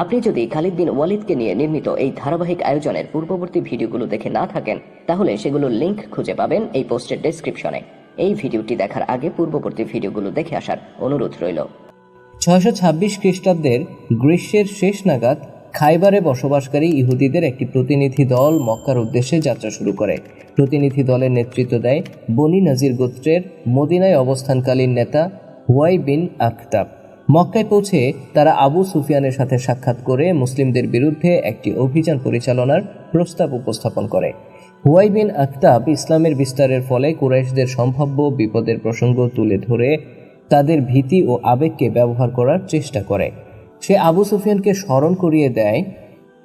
আপনি যদি খালিদ বিন ওয়ালিদকে নিয়ে নির্মিত এই ধারাবাহিক আয়োজনের পূর্ববর্তী ভিডিওগুলো দেখে না থাকেন, তাহলে সেগুলোর লিংক খুঁজে পাবেন এই পোস্টের ডেসক্রিপশনে এই ভিডিওটি দেখার আগে পূর্ববর্তী ভিডিওগুলো দেখে আসার অনুরোধ রইল। ছয়শো ছাব্বিশ খ্রিস্টাব্দের গ্রীষ্মের শেষ নাগাদ খাইবারে বসবাসকারী ইহুদিদের একটি প্রতিনিধি দল মক্কার উদ্দেশ্যে যাত্রা শুরু করে। প্রতিনিধি দলের নেতৃত্ব দেয় বনি নাজির গোত্রের মদিনায় অবস্থানকালীন নেতা হুয়াই বিন আখতাব। মক্কায় পৌঁছে তারা আবু সুফিয়ানের সাথে সাক্ষাৎ করে মুসলিমদের বিরুদ্ধে একটি অভিযান পরিচালনার প্রস্তাব উপস্থাপন করে। হুয়াই বিন আখতাব ইসলামের বিস্তারের ফলে কুরাইশদের সম্ভাব্য বিপদের প্রসঙ্গ তুলে ধরে তাদের ভীতি ও আবেগকে ব্যবহার করার চেষ্টা করে। সে আবু সুফিয়ানকে স্মরণ করিয়ে দেয়,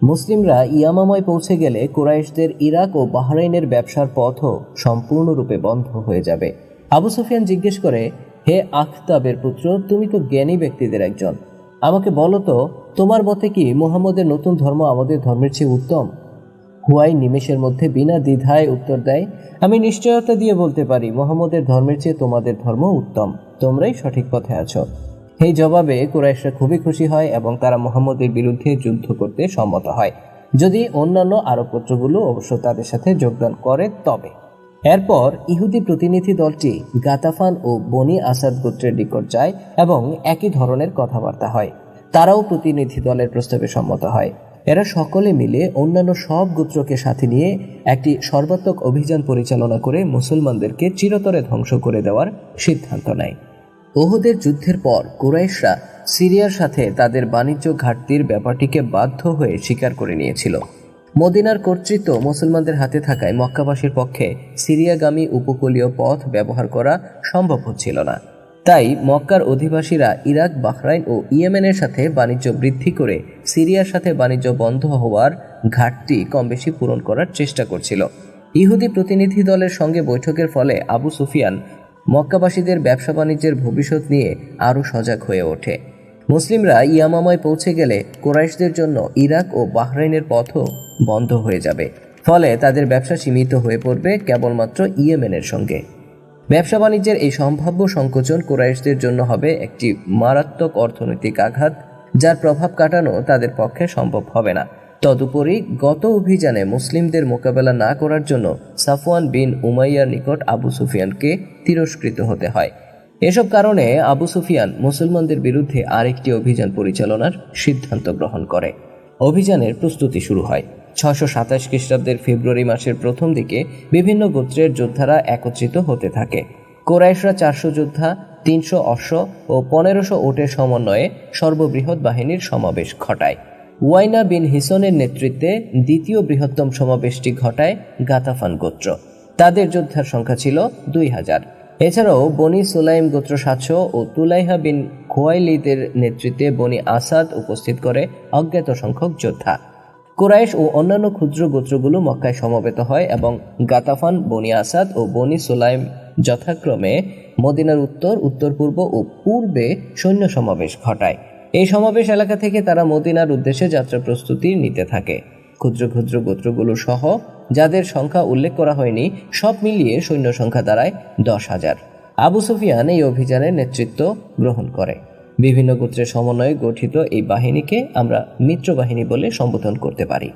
মুসলিমরা ইয়ামামায় পৌঁছে গেলে কুরাইশদের ইরাক ও বাহরাইনের ব্যবসার পথও সম্পূর্ণরূপে বন্ধ হয়ে যাবে। আবু সুফিয়ান জিজ্ঞেস করে হে আখতাবের পুত্র, তুমি তো জ্ঞানী ব্যক্তিদের একজন। আমাকে বলো তো, তোমার মতে কি মুহাম্মদের নতুন ধর্ম আমাদের ধর্মের চেয়ে উত্তম? হুয়াই নিমেষের মধ্যে বিনা দ্বিধায় উত্তর দেয়, আমি নিশ্চয়তা দিয়ে বলতে পারি, মোহাম্মদের ধর্মের চেয়ে তোমাদের ধর্ম উত্তম। তোমরাই সঠিক পথে আছো। এই জবাবে কুরাইশরা খুবই খুশি হয় এবং তারা মোহাম্মদের বিরুদ্ধে যুদ্ধ করতে সম্মত হয়। যদি অন্যান্য আরব অবশ্য তাদের সাথে যোগদান করে, তবে এরপর ইহুদি প্রতিনিধি দলটি গাতাফান ও বনি আসাদ গোত্রের নিকট যায় এবং একই ধরনের কথাবার্তা হয়। তারাও প্রতিনিধি দলের প্রস্তাবে সম্মত হয়। এরা সকলে মিলে অন্যান্য সব গোত্রকে সাথে নিয়ে একটি সর্বাত্মক অভিযান পরিচালনা করে মুসলমানদেরকে চিরতরে ধ্বংস করে দেওয়ার সিদ্ধান্ত নেয়। ওহুদের যুদ্ধের পর কুরাইশরা সিরিয়ার সাথে তাদের বাণিজ্য ঘাটতির ব্যাপারটিকে বাধ্য হয়ে স্বীকার করে নিয়েছিল। মদিনার কর্তৃত্ব মুসলমানদের হাতে থাকায় মক্কাবাসীর পক্ষে সিরিয়াগামী উপকূলীয় পথ ব্যবহার করা সম্ভব হচ্ছিল না। তাই মক্কার অধিবাসীরা ইরাক, বাহরাইন ও ইয়েমেনের সাথে বাণিজ্য বৃদ্ধি করে সিরিয়ার সাথে বাণিজ্য বন্ধ হওয়ার ঘাটতি কম বেশি পূরণ করার চেষ্টা করছিল। ইহুদি প্রতিনিধি দলের সঙ্গে বৈঠকের ফলে আবু সুফিয়ান মক্কাবাসীদের ব্যবসা বাণিজ্যের ভবিষ্যৎ নিয়ে আরও সজাগ হয়ে ওঠে। মুসলিমরা ইয়ামামায় পৌঁছে গেলে কোরাইশদের জন্য ইরাক ও বাহরাইনের পথও বন্ধ হয়ে যাবে। ফলে তাদের ব্যবসা সীমিত হয়ে পড়বে কেবলমাত্র ইয়েমেনের সঙ্গে। ব্যবসা বাণিজ্যের এই সম্ভাব্য সংকোচন কোরাইশদের জন্য হবে একটি মারাত্মক অর্থনৈতিক আঘাত, যার প্রভাব কাটানো তাদের পক্ষে সম্ভব হবে না। তদুপরি গত অভিযানে মুসলিমদের মোকাবেলা না করার জন্য সাফওয়ান বিন উমাইয়ার নিকট আবু সুফিয়ানকে তিরস্কৃত হতে হয়। এসব কারণে আবু সুফিয়ান মুসলমানদের বিরুদ্ধে আরেকটি অভিযান পরিচালনার সিদ্ধান্ত গ্রহণ করে। অভিযানের প্রস্তুতি শুরু হয়। ছশো সাতাশ খ্রিস্টাব্দের ফেব্রুয়ারি মাসের প্রথম দিকে বিভিন্ন গোত্রের যোদ্ধারা একত্রিত হতে থাকে। কোরাইশরা চারশো যোদ্ধা, তিনশো অশ্ব ও পনেরোশো ওটের সমন্বয়ে সর্ববৃহৎ বাহিনীর সমাবেশ ঘটায়। ওয়াইনা বিন হিসনের নেতৃত্বে দ্বিতীয় বৃহত্তম সমাবেশটি ঘটায় গাতাফান গোত্র। তাদের যোদ্ধার সংখ্যা ছিল দুই হাজার। এছাড়াও বনি সুলাইম গোত্র সাতশো ও তুলাইহা বিন খোয়াইলিদের নেতৃত্বে বনি আসাদ উপস্থিত করে অজ্ঞাত সংখ্যক যোদ্ধা। কুরাইশ ও অন্যান্য ক্ষুদ্র গোত্রগুলো মক্কায় সমবেত হয় এবং গাতাফান, বনি আসাদ ও বনি সুলাইম যথাক্রমে মদিনার উত্তর উত্তর পূর্ব ও পূর্বে সৈন্য সমাবেশ ঘটায়। এই সমাবেশ এলাকা থেকে তারা মদিনার উদ্দেশ্যে যাত্রা প্রস্তুতি নিতে থাকে। ক্ষুদ্র ক্ষুদ্র গোত্রগুলো সহ যাদের সংখ্যা উল্লেখ করা হয়নি, সব মিলিয়ে সৈন্য সংখ্যা দাঁড়ায় দশ হাজার। আবু সুফিয়ান এই অভিযানের নেতৃত্ব গ্রহণ করে। বিভিন্ন গোত্রের সমন্বয়ে গঠিত এই বাহিনীকে আমরা মিত্র বাহিনী বলে সম্বোধন করতে পারি।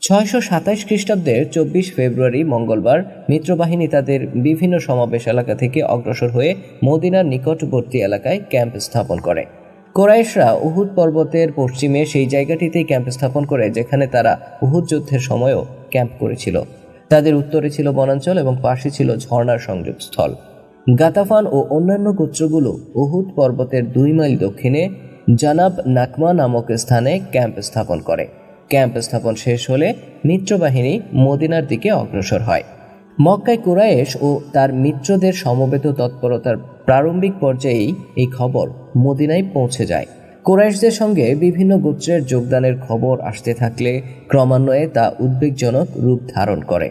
ছয়শো সাতাশ খ্রিস্টাব্দের চব্বিশ ফেব্রুয়ারি মঙ্গলবার মিত্রবাহিনী তাদের বিভিন্ন সমাবেশ এলাকা থেকে অগ্রসর হয়ে মদিনার নিকটবর্তী এলাকায় ক্যাম্প স্থাপন করে। কোরাইশরা উহুদ পর্বতের পশ্চিমে সেই জায়গাটিতেই ক্যাম্প স্থাপন করে, যেখানে তারা উহুদ যুদ্ধের সময়ও ক্যাম্প করেছিল। তাদের উত্তরে ছিল বনাঞ্চল এবং পাশে ছিল ঝর্ণার সংযোগস্থল। গাতাফান ও অন্যান্য গোত্রগুলো উহুদ পর্বতের দুই মাইল দক্ষিণে জানাব নাকমা নামক স্থানে ক্যাম্প স্থাপন করে। ক্যাম্প স্থাপন শেষ হলে মিত্রবাহিনী মদিনার দিকে অগ্রসর হয়। মক্কায় কুরায়েশ ও তার মিত্রদের সমবেত তৎপরতার প্রারম্ভিক পর্যায়েই এই খবর মদিনায় পৌঁছে যায়। কোরাইশদের সঙ্গে বিভিন্ন গোত্রের যোগদানের খবর আসতে থাকলে ক্রমান্বয়ে তা উদ্বেগজনক রূপ ধারণ করে।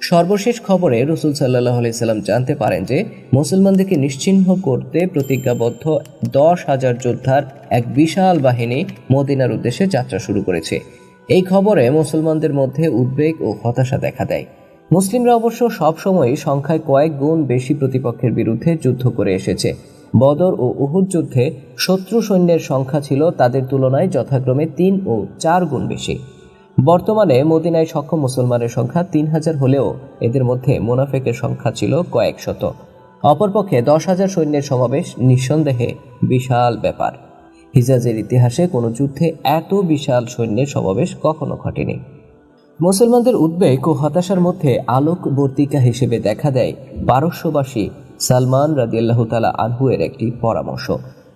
সর্বশেষ খবরে রসুল সাল্লাহ সাল্লাম জানতে পারেন যে, মুসলমানদেরকে নিশ্চিহ্ন করতে প্রতিজ্ঞাবদ্ধ দশ হাজার যোদ্ধার এক বিশাল বাহিনী মদিনার উদ্দেশ্যে যাত্রা শুরু করেছে। এই খবরে মুসলমানদের মধ্যে উদ্বেগ ও হতাশা দেখা দেয়। মুসলিমরা অবশ্য সবসময় সংখ্যায় কয়েক গুণ বেশি প্রতিপক্ষের বিরুদ্ধে যুদ্ধ করে এসেছে। বদর ও উহুদ যুদ্ধে শত্রু সৈন্যের সংখ্যা ছিল তাদের তুলনায় যথাক্রমে তিন ও চার গুণ বেশি। বর্তমানে মদিনায় সক্ষম মুসলমানের সংখ্যা তিন হাজার হলেও এদের মধ্যে মোনাফেকের সংখ্যা ছিল কয়েক শত। অপরপক্ষে দশ হাজার সৈন্যের সমাবেশ নিঃসন্দেহে বিশাল ব্যাপার। হিজাজের ইতিহাসে কোনো যুদ্ধে এত বিশাল সৈন্যের সমাবেশ কখনো ঘটেনি। মুসলমানদের উদ্বেগ ও হতাশার মধ্যে আলোকবর্তিকা হিসেবে দেখা দেয় পারস্যবাসী সালমান রাদিয়াল্লাহ তালা আনহু এর একটি পরামর্শ।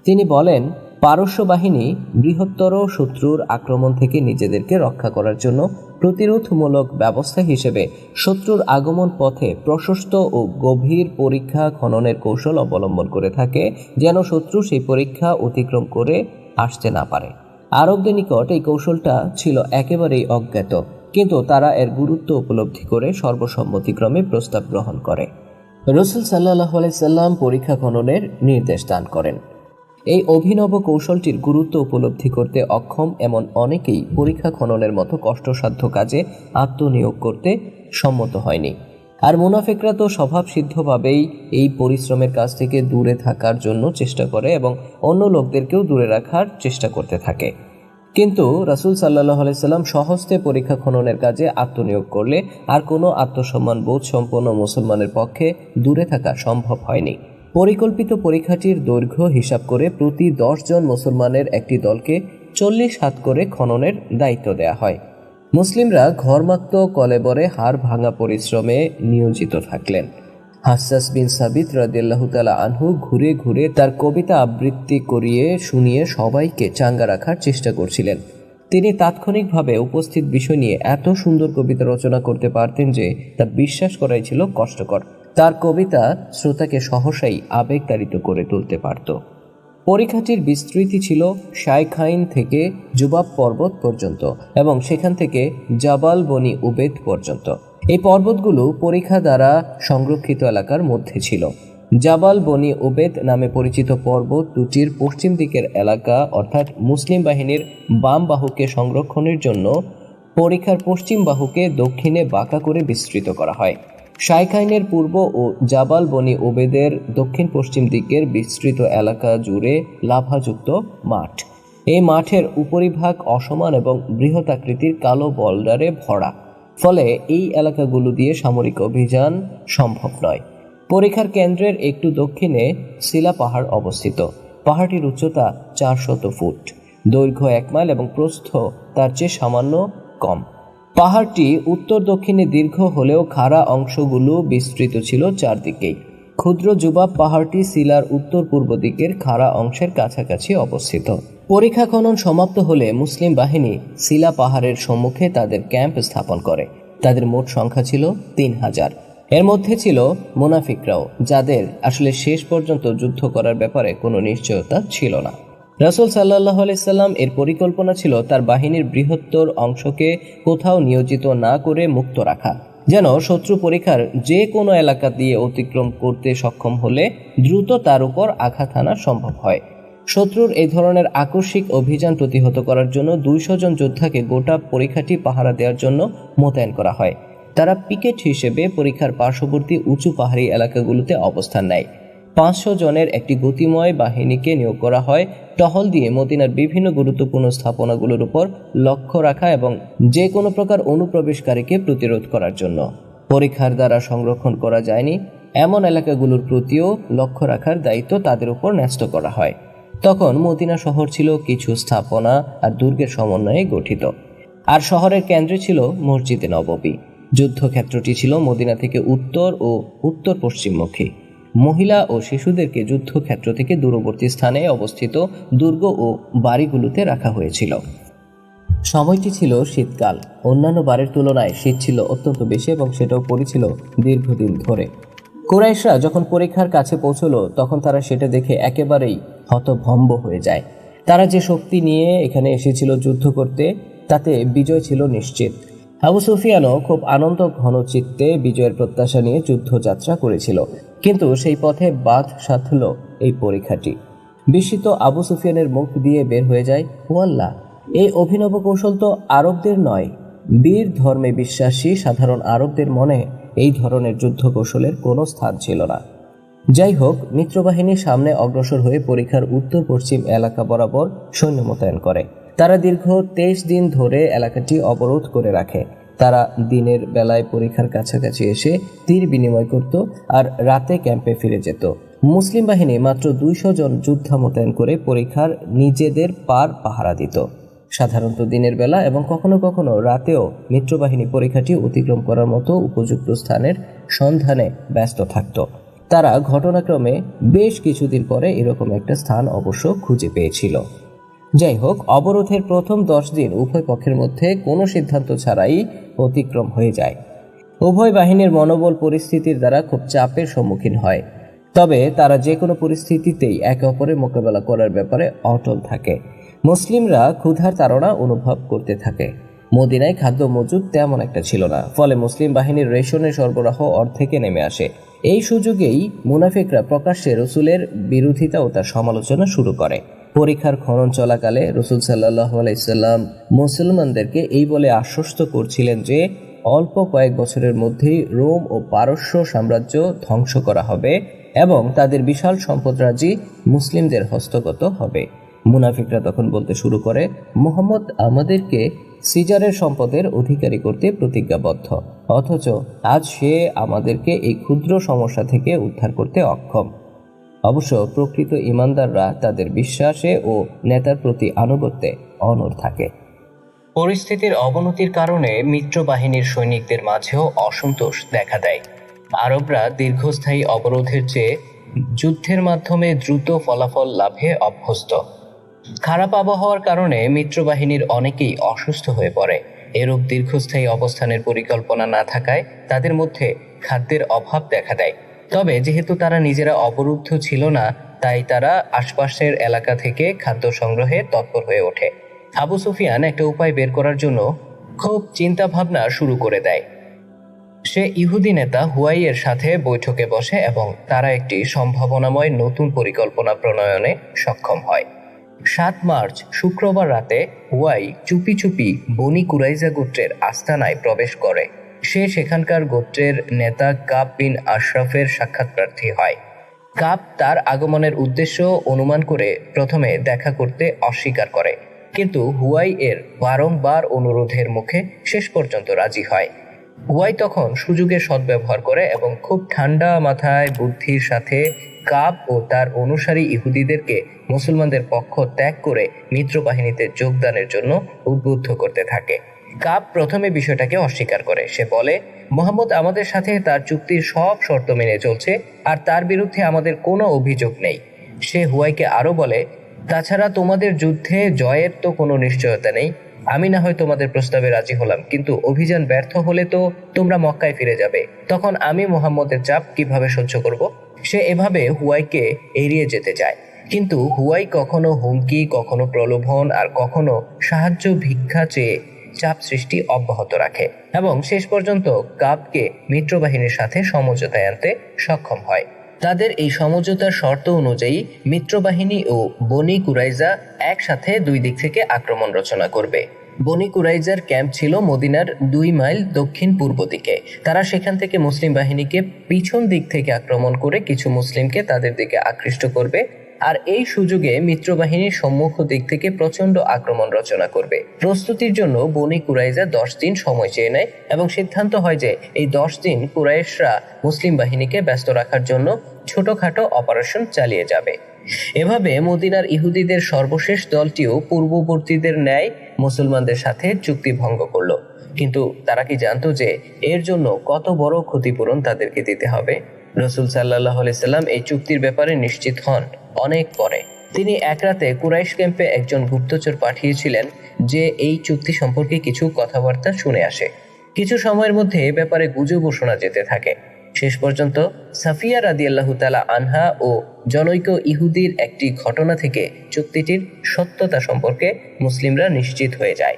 তিনি বলেন, পারস্য বাহিনী বৃহত্তর শত্রুর আক্রমণ থেকে নিজেদেরকে রক্ষা করার জন্য প্রতিরোধমূলক ব্যবস্থা হিসেবে শত্রুর আগমন পথে প্রশস্ত ও গভীর পরীক্ষা খননের কৌশল অবলম্বন করে থাকে, যেন শত্রু সেই পরীক্ষা অতিক্রম করে আসতে না পারে। আরবদের নিকট এই কৌশলটা ছিল একেবারেই অজ্ঞাত, কিন্তু তারা এর গুরুত্ব উপলব্ধি করে সর্বসম্মতিক্রমে প্রস্তাব গ্রহণ করে। রসুল সাল্লাহ সাল্লাম পরীক্ষা খননের নির্দেশ দান করেন। এই অভিনব কৌশলটির গুরুত্ব উপলব্ধি করতে অক্ষম এমন অনেকেই পরীক্ষা খননের মতো কষ্টসাধ্য কাজে আত্মনিয়োগ করতে সম্মত হয়নি। আর মুনাফেকরা তো স্বভাবসিদ্ধভাবেই এই পরিশ্রমের কাজ থেকে দূরে থাকার জন্য চেষ্টা করে এবং অন্য লোকদেরকেও দূরে রাখার চেষ্টা করতে থাকে। কিন্তু রাসুল সাল্লাহ আলাইসাল্লাম সহস্তে পরীক্ষা খননের কাজে আত্মনিয়োগ করলে আর কোনো আত্মসম্মান বোধ সম্পন্ন মুসলমানের পক্ষে দূরে থাকা সম্ভব হয়নি। পরিকল্পিত পরীক্ষাটির দৈর্ঘ্য হিসাব করে প্রতি জন মুসলমানের একটি দলকে চল্লিশ হাত করে খননের দায়িত্ব দেয়া হয়। মুসলিমরা ঘরমাক্ত কলেবরে হাড় ভাঙা পরিশ্রমে নিয়োজিত থাকলেন। হাসাস বিন সাবিত রাদিয়াল্লাহ তালা আনহু ঘুরে ঘুরে তার কবিতা আবৃত্তি করিয়ে শুনিয়ে সবাইকে চাঙ্গা রাখার চেষ্টা করছিলেন। তিনি তাৎক্ষণিকভাবে উপস্থিত বিষয় নিয়ে এত সুন্দর কবিতা রচনা করতে পারতেন যে তা বিশ্বাস করাই ছিল কষ্টকর। তার কবিতা শ্রোতাকে সহসাই আবেগতাড়িত করে তুলতে পারত। পরীক্ষাটির বিস্তৃতি ছিল শাইখাইন থেকে জুবাব পর্বত পর্যন্ত এবং সেখান থেকে জাবাল বনি উবেদ পর্যন্ত। এই পর্বতগুলো পরীক্ষা দ্বারা সংরক্ষিত এলাকার মধ্যে ছিল। জাবাল বনি উবেদ নামে পরিচিত পর্বত দুটির পশ্চিম দিকের এলাকা, অর্থাৎ মুসলিম বাহিনীর বাম বাহুকে সংরক্ষণের জন্য পরীক্ষার পশ্চিম বাহুকে দক্ষিণে বাঁকা করে বিস্তৃত করা হয়। শাইখাইনের পূর্ব ও জাবাল বনি ওবেদের দক্ষিণ পশ্চিম দিকের বিস্তৃত এলাকা জুড়ে লাভাযুক্ত মাঠ। এই মাঠের উপরিভাগ অসমান এবং বৃহৎ আকৃতির কালো বল্ডারে ভরা। ফলে এই এলাকাগুলো দিয়ে সামরিক অভিযান সম্ভব নয়। পরীক্ষার কেন্দ্রের একটু দক্ষিণে শিলা পাহাড় অবস্থিত। পাহাড়টির উচ্চতা চারশত ফুট। দৈর্ঘ্য এক মাইল এবং প্রস্থ তার চেয়ে সামান্য কম। পাহাড়টি উত্তর দক্ষিণে দীর্ঘ হলেও খাড়া অংশগুলো বিস্তৃত ছিল চারদিকেই। ক্ষুদ্র জুবাব পাহাড়টি শিলার উত্তর পূর্ব দিকের খাড়া অংশের কাছাকাছি অবস্থিত। পরীক্ষা খনন সমাপ্ত হলে মুসলিম বাহিনী শিলা পাহাড়ের সম্মুখে তাদের ক্যাম্প স্থাপন করে। তাদের মোট সংখ্যা ছিল তিন হাজার। এর মধ্যে ছিল মুনাফিকরাও, যাদের আসলে শেষ পর্যন্ত যুদ্ধ করার ব্যাপারে কোনো নিশ্চয়তা ছিল না। রাসুল সাল্লাহ আলাইসাল্লাম এর পরিকল্পনা ছিল তার বাহিনীর বৃহত্তর অংশকে কোথাও নিয়োজিত না করে মুক্ত রাখা। যেন শত্রু পরীক্ষার যে কোনো এলাকা দিয়ে অতিক্রম করতে সক্ষম হলে দ্রুত তার উপর আঘাত আনা সম্ভব হয়। শত্রুর এই ধরনের আকস্মিক অভিযান প্রতিহত করার জন্য দুইশো জন যোদ্ধাকে গোটা পরীক্ষাটি পাহারা দেওয়ার জন্য মোতায়েন করা হয়। তারা পিকেট হিসেবে পরীক্ষার পার্শ্ববর্তী উঁচু পাহাড়ি এলাকাগুলোতে অবস্থান নেয়। পাঁচশো জনের একটি গতিময় বাহিনীকে নিয়োগ করা হয়। টহল দিয়ে মদিনার বিভিন্ন গুরুত্বপূর্ণ স্থাপনাগুলোর উপর লক্ষ্য রাখা এবং যে কোনো প্রকার অনুপ্রবেশকারীকে প্রতিরোধ করার জন্য। পরীক্ষার দ্বারা সংরক্ষণ করা যায়নি। এমন এলাকাগুলোর প্রতিও লক্ষ্য রাখার দায়িত্ব তাদের উপর ন্যস্ত করা হয়। তখন মদিনা শহর ছিল কিছু স্থাপনা আর দুর্গের সমন্বয়ে গঠিত। আর শহরের কেন্দ্রে ছিল মসজিদে নববী যুদ্ধক্ষেত্রটি ছিল মদিনা থেকে উত্তর ও উত্তর পশ্চিমমুখী মহিলা ও শিশুদেরকে যুদ্ধক্ষেত্র থেকে দূরবর্তী স্থানে অবস্থিত দুর্গ ও বাড়িগুলোতে রাখা হয়েছিল। সময়টি ছিল শীতকাল। অন্যান্য বারের তুলনায় শীত ছিল অত্যন্ত বেশি এবং সেটাও পড়েছিল দীর্ঘদিন ধরে। কোরাইশরা যখন পরীক্ষার কাছে পৌঁছলো, তখন তারা সেটা দেখে একেবারেই হতভম্ব হয়ে যায়। তারা যে শক্তি নিয়ে এখানে এসেছিল যুদ্ধ করতে, তাতে বিজয় ছিল নিশ্চিত। আবু সুফিয়ানও খুব আনন্দ ঘন চিত্তে বিজয়ের প্রত্যাশা নিয়ে যুদ্ধযাত্রা করেছিল, কিন্তু সেই পথে বাধ সাধল এই পরীক্ষাটি। বিস্মিত আবু সুফিয়ানের মুখ দিয়ে বের হয়ে যায়, ওয়াল্লাহ, এই অভিনব কৌশল তো আরবদের নয়। বীর ধর্মে বিশ্বাসী সাধারণ আরবদের মনে এই ধরনের যুদ্ধ কৌশলের কোনো স্থান ছিল না। যাই হোক মিত্রবাহিনী সামনে অগ্রসর হয়ে পরীক্ষার উত্তর পশ্চিম এলাকা বরাবর সৈন্য মোতায়েন করে। তারা দীর্ঘ তেইশ দিন ধরে এলাকাটি অবরোধ করে রাখে। তারা দিনের বেলায় পরীক্ষার কাছাকাছি এসে তীর বিনিময় করত আর রাতে ক্যাম্পে ফিরে যেত। মুসলিম বাহিনী মাত্র দুইশো জন যোদ্ধা মোতায়েন করে পরীক্ষার নিজেদের পার পাহারা দিত। সাধারণত দিনের বেলা এবং কখনো কখনো রাতেও মিত্রবাহিনী পরীক্ষাটি অতিক্রম করার মতো উপযুক্ত স্থানের সন্ধানে ব্যস্ত থাকত। তারা ঘটনাক্রমে বেশ কিছুদিন পরে এরকম একটা স্থান অবশ্য খুঁজে পেয়েছিল। যাই হোক, অবরোধের প্রথম দশ দিন উভয় পক্ষের মধ্যে কোনো সিদ্ধান্ত ছাড়াই অতিক্রম হয়ে যায়। উভয় বাহিনীর মনোবল পরিস্থিতির দ্বারা খুব চাপের সম্মুখীন হয়। তবে তারা যে কোনো পরিস্থিতিতেই একে অপরের মোকাবেলা করার ব্যাপারে অটল থাকে। মুসলিমরা ক্ষুধার তাড়না অনুভব করতে থাকে। মদিনায় খাদ্য মজুদ তেমন একটা ছিল না। ফলে মুসলিম বাহিনীর রেশনের সরবরাহ অর্ধেকে নেমে আসে। এই সুযোগেই মুনাফিকরা প্রকাশ্যে রসুলের বিরোধিতা ও তার সমালোচনা শুরু করে। পরীক্ষার খনন চলাকালে রসুল সাল্লাহ আলাইসাল্লাম মুসলমানদেরকে এই বলে আশ্বস্ত করছিলেন যে, অল্প কয়েক বছরের মধ্যেই রোম ও পারস্য সাম্রাজ্য ধ্বংস করা হবে এবং তাদের বিশাল সম্পদরাজি মুসলিমদের হস্তগত হবে। মুনাফিকরা তখন বলতে শুরু করে, মোহাম্মদ আমাদেরকে সিজারের সম্পদের অধিকারী করতে প্রতিজ্ঞাবদ্ধ। অথচ আজ সে আমাদেরকে এই ক্ষুদ্র সমস্যা থেকে উদ্ধার করতে অক্ষম। অবশ্য প্রকৃত ইমানদাররা তাদের বিশ্বাসে ও নেতার প্রতি আনুগত্যে অনড় থাকে। পরিস্থিতির অবনতির কারণে মিত্র বাহিনীর সৈনিকদের মাঝেও অসন্তোষ দেখা দেয়। আরবরা দীর্ঘস্থায়ী অবরোধের চেয়ে যুদ্ধের মাধ্যমে দ্রুত ফলাফল লাভে অভ্যস্ত। খারাপ আবহাওয়ার কারণে মিত্রবাহিনীর অনেকেই অসুস্থ হয়ে পড়ে। এরূপ দীর্ঘস্থায়ী অবস্থানের পরিকল্পনা না থাকায় তাদের মধ্যে খাদ্যের অভাব দেখা দেয়। তবে যেহেতু তারা নিজেরা অবরুদ্ধ ছিল না, তাই তারা আশপাশের এলাকা থেকে খাদ্য সংগ্রহে তৎপর হয়ে ওঠে। আবু সুফিয়ান একটা উপায় বের করার জন্য খুব চিন্তা ভাবনা শুরু করে দেয়। সে ইহুদি নেতা হুয়াইয়ের সাথে বৈঠকে বসে এবং তারা একটি সম্ভাবনাময় নতুন পরিকল্পনা প্রণয়নে সক্ষম হয়। সাত মার্চ, শুক্রবার রাতে হুয়াই চুপি চুপি বনি কুরাইজা গোত্রের আস্তানায় প্রবেশ করে। সে সেখানকার গোত্রের নেতা কাব বিন আশরাফের সাক্ষাৎ প্রার্থী হয়। কাব তার আগমনের উদ্দেশ্য অনুমান করে প্রথমে দেখা করতে অস্বীকার করে। কিন্তু হুয়াই এর বারংবার অনুরোধের মুখে শেষ পর্যন্ত রাজি হয়। হুয়াই তখন সুযোগের সদ্ব্যবহার করে এবং খুব ঠান্ডা মাথায় বুদ্ধির সাথে কাব ও তার অনুসারী ইহুদিদেরকে মুসলমানদের পক্ষ ত্যাগ করে মিত্র বাহিনীতে যোগদানের জন্য উদ্বুদ্ধ করতে থাকে। কাব প্রথমে বিষয়টাকে অস্বীকার করে। সে বলে, মোহাম্মদ আমাদের সাথে তার চুক্তির সব শর্ত মেনে চলছে আর তার বিরুদ্ধে আমাদের কোনো অভিযোগ নেই। সে হুয়াইকে আরও বলে, তাছাড়া তোমাদের যুদ্ধে জয়ের তো কোনো নিশ্চয়তা নেই। আমি না হয় তোমাদের প্রস্তাবে রাজি হলাম, কিন্তু অভিযান ব্যর্থ হলে তো তোমরা মক্কায় ফিরে যাবে। তখন আমি মোহাম্মদের চাপ কীভাবে সহ্য করব? সে এভাবে হুয়াইকে এড়িয়ে যেতে চায়। কিন্তু হুয়াই কখনো হুমকি, কখনো প্রলোভন আর কখনো সাহায্য ভিক্ষা চেয়ে চাপ সৃষ্টি অব্যাহত রাখে এবং শেষ পর্যন্ত কাপকে মিত্রবাহিনীর সাথে সমঝোতায় আনতে সক্ষম হয়। তাদের এই সমঝোতার শর্ত অনুযায়ী মিত্রবাহিনী ও বনি কুরাইজা একসাথে দুই দিক থেকে আক্রমণ রচনা করবে। বনি কুরাইজার ক্যাম্প ছিল মদিনার দুই মাইল দক্ষিণ পূর্ব দিকে। তারা সেখান থেকে মুসলিম বাহিনীকে পিছন দিক থেকে আক্রমণ করে কিছু মুসলিমকে তাদের দিকে আকৃষ্ট করবে আর এই সুযোগে মিত্রবাহিনীর সম্মুখ দিক থেকে প্রচণ্ড আক্রমণ রচনা করবে। প্রস্তুতির জন্য বনি কুরাইজা দশ দিন সময় চেয়ে নেয় এবং সিদ্ধান্ত হয় যে এই দশ দিন কুরাইশরা মুসলিম বাহিনীকে ব্যস্ত রাখার জন্য ছোটখাটো অপারেশন চালিয়ে যাবে। এভাবে মদিনার ইহুদিদের সর্বশেষ দলটিও পূর্ববর্তীদের ন্যায় মুসলমানদের সাথে চুক্তি ভঙ্গ করল। কিন্তু তারা কি জানতো যে এর জন্য কত বড় ক্ষতিপূরণ তাদেরকে দিতে হবে? রসুল সাল্লাহ সাল্লাম এই চুক্তির ব্যাপারে নিশ্চিত হন অনেক পরে। তিনি এক রাতে কুরাইশ ক্যাম্পে একজন গুপ্তচর পাঠিয়েছিলেন যে এই চুক্তি সম্পর্কে কিছু কথাবার্তা শুনে আসে। কিছু সময়ের মধ্যে এ ব্যাপারে গুজবও শোনা যেতে থাকে। শেষ পর্যন্ত সাফিয়া রাদিয়াল্লাহু তালা আনহা ও জনৈক ইহুদির একটি ঘটনা থেকে চুক্তিটির সত্যতা সম্পর্কে মুসলিমরা নিশ্চিত হয়ে যায়।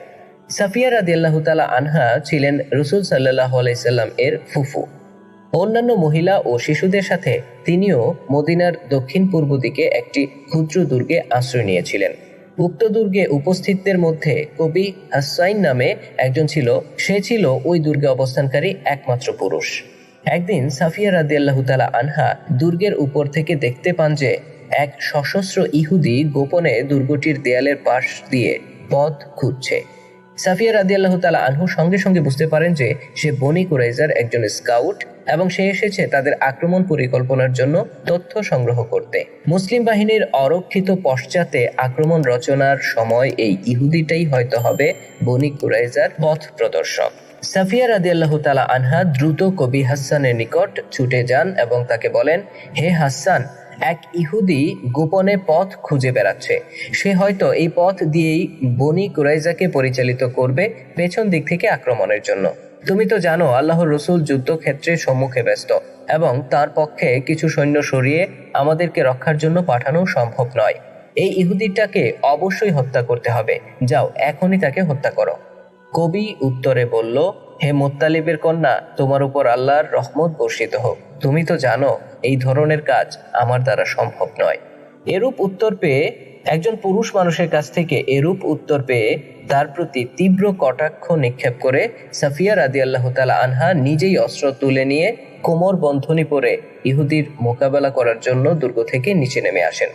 সাফিয়া রাদিয়াল্লাহু তালা আনহা ছিলেন রসুল সাল্লাহ আলাইসাল্লাম এর ফুফু। অন্যান্য মহিলা ও শিশুদের সাথে তিনিও মদিনার দক্ষিণ পূর্ব দিকে একটি ক্ষুদ্র দুর্গে আশ্রয় নিয়েছিলেন। উক্ত দুর্গে উপস্থিতদের মধ্যে কবি হাসাইন নামে একজন ছিল, সে ছিল ওই দুর্গে অবস্থানকারী একমাত্র পুরুষ। একদিন সাফিয়া রাদিয়াল্লাহু তাআলা আনহা দুর্গের উপর থেকে দেখতে পান যে এক সশস্ত্র ইহুদি গোপনে দুর্গটির দেয়ালের পাশ দিয়ে পথ খুঁজছে। সাফিয়া রাদিয়াল্লাহ তালা আনহু সঙ্গে সঙ্গে বুঝতে পারেন যে সে বনি কুরাইজার একজন স্কাউট এবং সে এসেছে তাদের আক্রমণ পরিকল্পনার জন্য তথ্য সংগ্রহ করতে। মুসলিম বাহিনীর অরক্ষিত পশ্চাতে আক্রমণ রচনার সময় এই ইহুদিটাই হয়তো হবে বনি কুরাইজার পথ প্রদর্শক। সাফিয়া রাদিয়াল্লাহ তালা আনহা দ্রুত কবি হাসানের নিকট ছুটে যান এবং তাকে বলেন, হে হাসান, এক ইহুদি গোপনে পথ খুঁজে বেড়াচ্ছে। সে হয়তো এই পথ দিয়েই বনি কুরাইজাকে পরিচালিত করবে পেছন দিক থেকে আক্রমণের জন্য। তুমি তো জানো, আল্লাহর রসুল যুদ্ধক্ষেত্রে সম্মুখে ব্যস্ত এবং তার পক্ষে কিছু সৈন্য সরিয়ে আমাদেরকে রক্ষার জন্য পাঠানো সম্ভব নয়। এই ইহুদিটাকে অবশ্যই হত্যা করতে হবে। যাও, এখনই তাকে হত্যা করো। কবি উত্তরে বলল, হে মোত্তালিবের কন্যা, তোমার উপর আল্লাহর রহমত বর্ষিত হোক। তুমি তো জানো, এই ধরনের কাজ আমার দ্বারা সম্ভব নয়। এরূপ উত্তর পেয়ে একজন পুরুষ মানুষের কাছ থেকে এরূপ উত্তর পেয়ে তার প্রতি তীব্র কটাক্ষ নিক্ষেপ করে সাফিয়া রাদি আল্লাহ তালা আনহা নিজেই অস্ত্র তুলে নিয়ে কোমর বন্ধনী পরে ইহুদির মোকাবেলা করার জন্য দুর্গ থেকে নিচে নেমে আসেন।